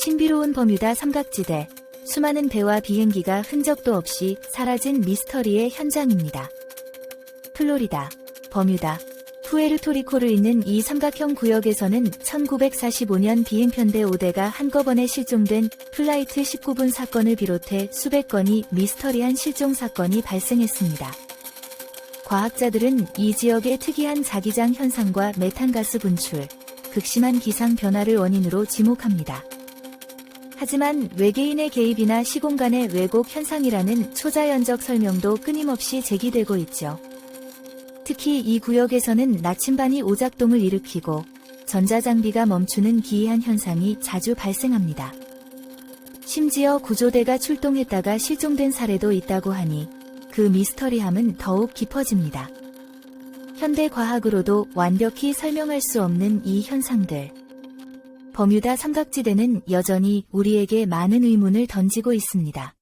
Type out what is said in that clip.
신비로운 버뮤다 삼각지대. 수많은 배와 비행기가 흔적도 없이 사라진 미스터리의 현장입니다. 플로리다, 버뮤다, 푸에르토리코를 잇는 이 삼각형 구역에서는 1945년 비행편대 5대가 한꺼번에 실종된 플라이트 19분 사건을 비롯해 수백 건이 미스터리한 실종 사건이 발생했습니다. 과학자들은 이 지역의 특이한 자기장 현상과 메탄가스 분출, 극심한 기상 변화를 원인으로 지목합니다. 하지만 외계인의 개입이나 시공간의 왜곡 현상이라는 초자연적 설명도 끊임없이 제기되고 있죠. 특히 이 구역에서는 나침반이 오작동을 일으키고 전자장비가 멈추는 기이한 현상이 자주 발생합니다. 심지어 구조대가 출동했다가 실종된 사례도 있다고 하니 그 미스터리함은 더욱 깊어집니다. 현대 과학으로도 완벽히 설명할 수 없는 이 현상들. 버뮤다 삼각지대는 여전히 우리에게 많은 의문을 던지고 있습니다.